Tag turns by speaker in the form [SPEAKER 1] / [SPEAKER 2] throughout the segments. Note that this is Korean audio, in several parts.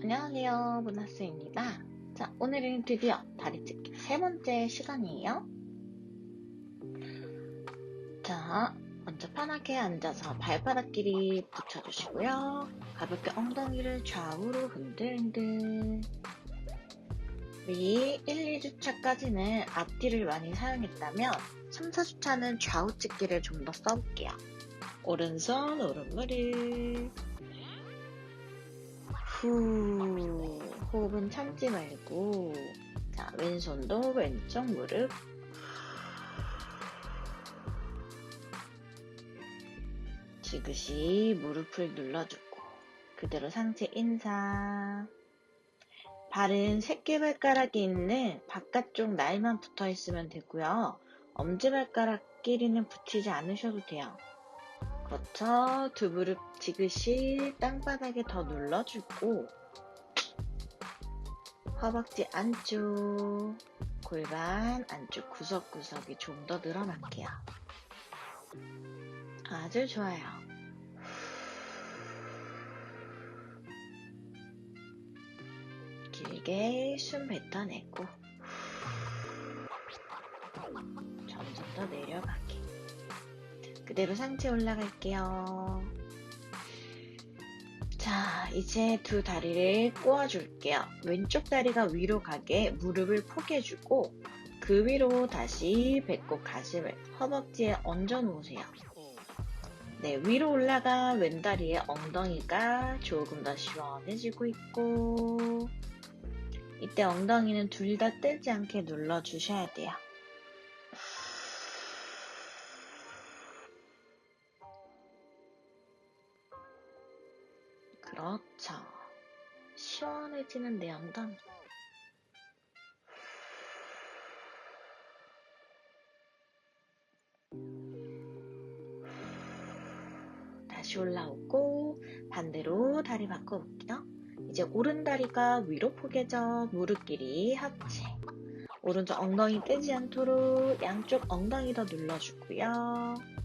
[SPEAKER 1] 안녕하세요, 문하스입니다. 자, 오늘은 드디어 다리 찢기 세 번째 시간이에요. 자, 먼저 편하게 앉아서 발바닥끼리 붙여주시고요. 가볍게 엉덩이를 좌우로 흔들흔들. 우리 1, 2주차까지는 앞뒤를 많이 사용했다면 3, 4주차는 좌우 찢기를 좀 더 써볼게요. 오른손, 오른무릎. 후, 호흡은 참지 말고, 자, 왼손도 왼쪽 무릎. 지그시 무릎을 눌러주고, 그대로 상체 인사. 발은 새끼발가락이 있는 바깥쪽 날만 붙어 있으면 되고요. 엄지발가락 끼리는 붙이지 않으셔도 돼요. 그렇죠. 두 무릎 지그시 땅바닥에 더 눌러주고 허벅지 안쪽 골반 안쪽 구석구석이 좀 더 늘어날게요. 아주 좋아요. 길게 숨 뱉어내고 점점 더 내려가게. 그대로 상체 올라갈게요. 자, 이제 두 다리를 꼬아줄게요. 왼쪽 다리가 위로 가게 무릎을 포개주고 그 위로 다시 배꼽 가슴을 허벅지에 얹어 놓으세요. 네, 위로 올라가 왼다리의 엉덩이가 조금 더 시원해지고 있고 이때 엉덩이는 둘다 떼지 않게 눌러주셔야 돼요. 그렇죠. 시원해지는 내 엉덩이. 다시 올라오고 반대로 다리 바꿔볼게요. 이제 오른 다리가 위로 포개져 무릎끼리 합체. 오른쪽 엉덩이 떼지 않도록 양쪽 엉덩이 더 눌러주고요.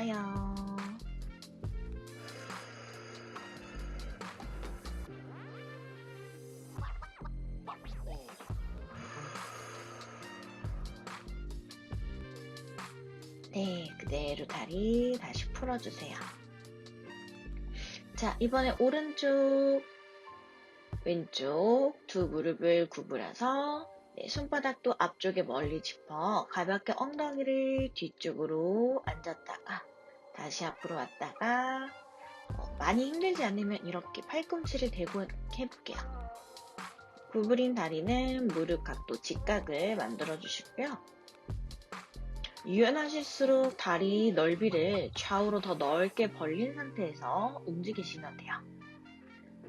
[SPEAKER 1] 좋아요. 네, 그대로 다리 다시 풀어주세요. 자, 이번에 오른쪽, 왼쪽 두 무릎을 구부려서 네, 손바닥도 앞쪽에 멀리 짚어 가볍게 엉덩이를 뒤쪽으로 앉았다가 다시 앞으로 왔다가 어, 많이 힘들지 않으면 이렇게 팔꿈치를 대고 해볼게요. 구부린 다리는 무릎 각도 직각을 만들어 주시고요. 유연하실수록 다리 넓이를 좌우로 더 넓게 벌린 상태에서 움직이시면 돼요.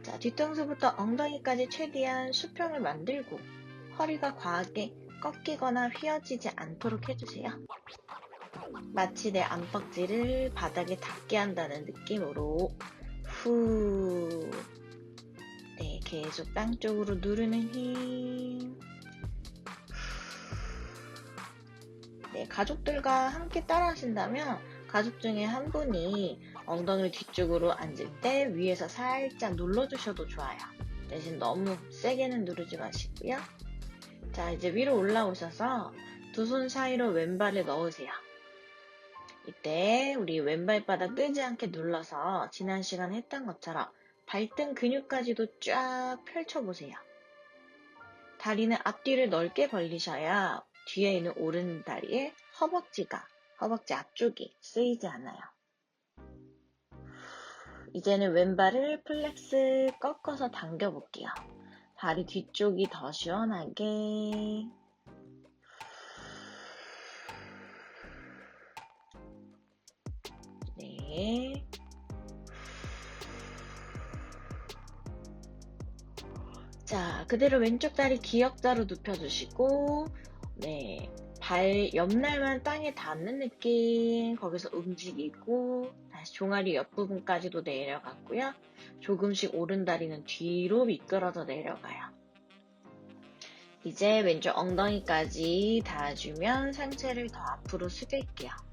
[SPEAKER 1] 자, 뒤통수부터 엉덩이까지 최대한 수평을 만들고 허리가 과하게 꺾이거나 휘어지지 않도록 해주세요. 마치 내 안박지를 바닥에 닿게 한다는 느낌으로 후. 네, 계속 땅 쪽으로 누르는 힘. 네, 가족들과 함께 따라 하신다면 가족 중에 한 분이 엉덩이를 뒤쪽으로 앉을 때 위에서 살짝 눌러주셔도 좋아요. 대신 너무 세게는 누르지 마시고요. 자, 이제 위로 올라오셔서 두 손 사이로 왼발을 넣으세요. 이때 우리 왼발바닥 뜨지 않게 눌러서 지난 시간에 했던 것처럼 발등 근육까지도 쫙 펼쳐보세요. 다리는 앞뒤를 넓게 벌리셔야 뒤에 있는 오른 다리에 허벅지가, 허벅지 앞쪽이 쓰이지 않아요. 이제는 왼발을 플렉스 꺾어서 당겨볼게요. 다리 뒤쪽이 더 시원하게. 네. 자, 그대로 왼쪽 다리 기역자로 눕혀주시고, 네. 발 옆날만 땅에 닿는 느낌, 거기서 움직이고, 다시 종아리 옆부분까지도 내려갔고요. 조금씩 오른 다리는 뒤로 미끄러져 내려가요. 이제 왼쪽 엉덩이까지 닿아주면 상체를 더 앞으로 숙일게요.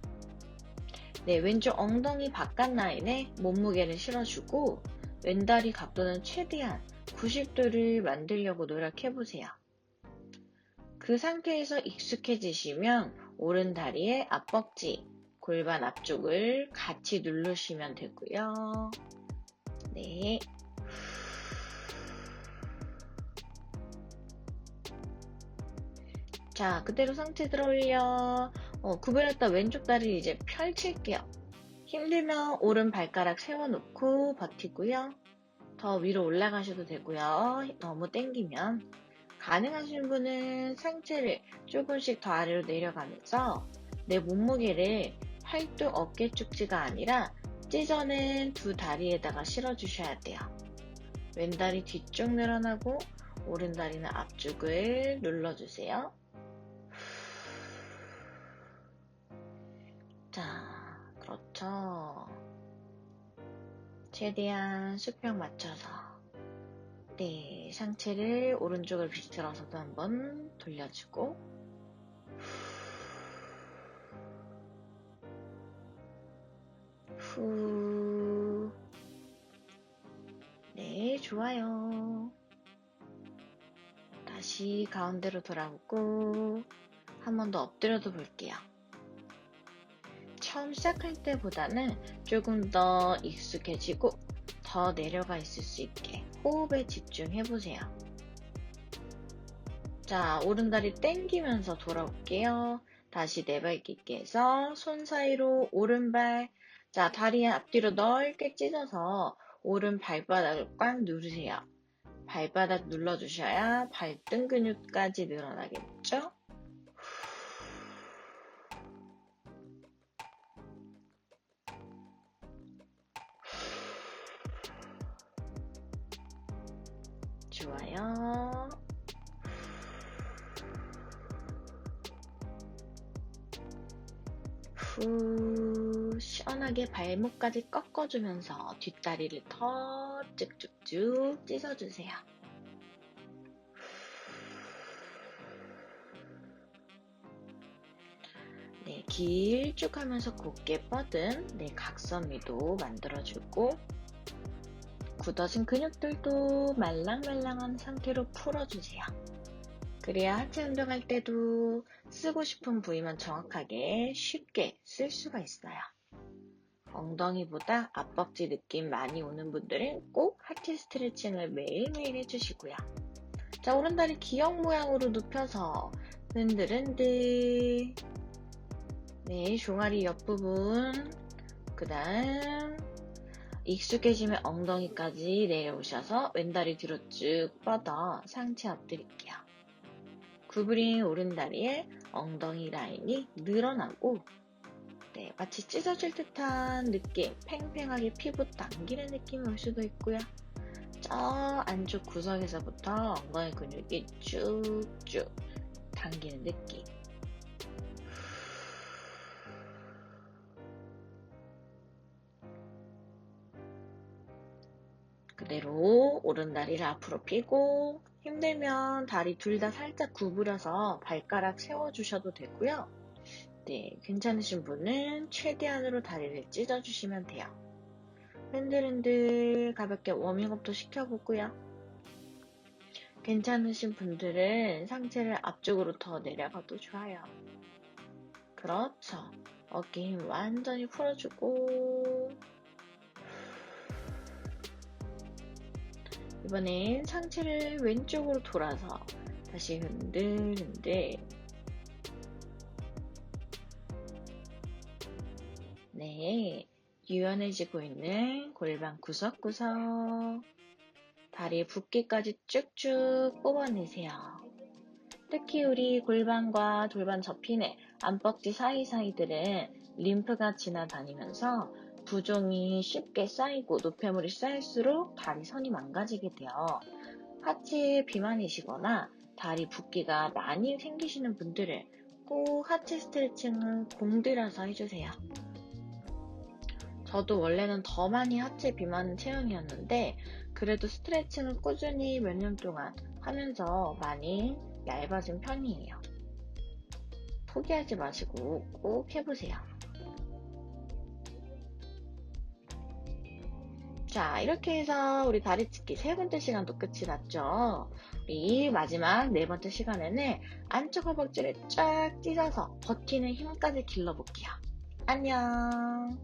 [SPEAKER 1] 네, 왼쪽 엉덩이 바깥 라인에 몸무게를 실어주고 왼다리 각도는 최대한 90도를 만들려고 노력해보세요. 그 상태에서 익숙해지시면 오른 다리의 앞벅지, 골반 앞쪽을 같이 누르시면 되고요. 네. 자, 그대로 상체 들어 올려. 어, 구부렸다 왼쪽 다리를 이제 펼칠게요. 힘들면 오른 발가락 세워놓고 버티고요. 더 위로 올라가셔도 되고요. 너무 땡기면. 가능하신 분은 상체를 조금씩 더 아래로 내려가면서 내 몸무게를 팔뚝 어깨 쪽지가 아니라 찢어낸 두 다리에다가 실어주셔야 돼요. 왼다리 뒤쪽 늘어나고 오른다리는 앞쪽을 눌러주세요. 자, 그렇죠. 최대한 수평 맞춰서 네, 상체를 오른쪽을 비틀어서도 한번 돌려주고 후 네, 좋아요. 다시 가운데로 돌아오고 한 번 더 엎드려도 볼게요. 처음 시작할 때보다는 조금 더 익숙해지고 더 내려가 있을 수 있게 호흡에 집중해 보세요. 자, 오른다리 땡기면서 돌아올게요. 다시 네발기 깨서 손 사이로 오른발, 자, 다리 앞뒤로 넓게 찢어서 오른 발바닥을 꽉 누르세요. 발바닥 눌러주셔야 발등 근육까지 늘어나겠죠? 좋아요. 후, 시원하게 발목까지 꺾어주면서 뒷다리를 더 쭉쭉쭉 찢어주세요. 네, 길쭉 하면서 곱게 뻗은 네, 각선미도 만들어주고 굳어진 근육들도 말랑말랑한 상태로 풀어주세요. 그래야 하체 운동할 때도 쓰고 싶은 부위만 정확하게 쉽게 쓸 수가 있어요. 엉덩이보다 앞벅지 느낌 많이 오는 분들은 꼭 하체 스트레칭을 매일매일 해주시고요. 자, 오른다리 기역 모양으로 눕혀서 흔들흔들. 네, 종아리 옆부분. 그 다음, 익숙해지면 엉덩이까지 내려오셔서 왼다리 뒤로 쭉 뻗어 상체 엎드릴게요. 구부린 오른다리에 엉덩이 라인이 늘어나고 네, 마치 찢어질 듯한 느낌, 팽팽하게 피부 당기는 느낌이 올 수도 있고요. 저 안쪽 구석에서부터 엉덩이 근육이 쭉쭉 당기는 느낌. 그대로 오른다리를 앞으로 펴고 힘들면 다리 둘 다 살짝 구부려서 발가락 세워주셔도 되고요. 네, 괜찮으신 분은 최대한으로 다리를 찢어주시면 돼요. 흔들흔들 가볍게 워밍업도 시켜보고요. 괜찮으신 분들은 상체를 앞쪽으로 더 내려가도 좋아요. 그렇죠. 어깨 힘 완전히 풀어주고 이번엔 상체를 왼쪽으로 돌아서 다시 흔들흔들 네, 유연해지고 있는 골반 구석구석 다리 붓기까지 쭉쭉 뽑아내세요. 특히 우리 골반과 돌반 접히는 안벅지 사이사이들은 림프가 지나다니면서 부종이 쉽게 쌓이고 노폐물이 쌓일수록 다리 선이 망가지게 돼요. 하체 비만이시거나 다리 붓기가 많이 생기시는 분들은 꼭 하체 스트레칭을 공들여서 해주세요. 저도 원래는 더 많이 하체 비만 체형이었는데 그래도 스트레칭을 꾸준히 몇 년 동안 하면서 많이 얇아진 편이에요. 포기하지 마시고 꼭 해보세요. 자, 이렇게 해서 우리 다리 찢기 세 번째 시간도 끝이 났죠. 우리 마지막 네 번째 시간에는 안쪽 허벅지를 쫙 찢어서 버티는 힘까지 길러볼게요. 안녕.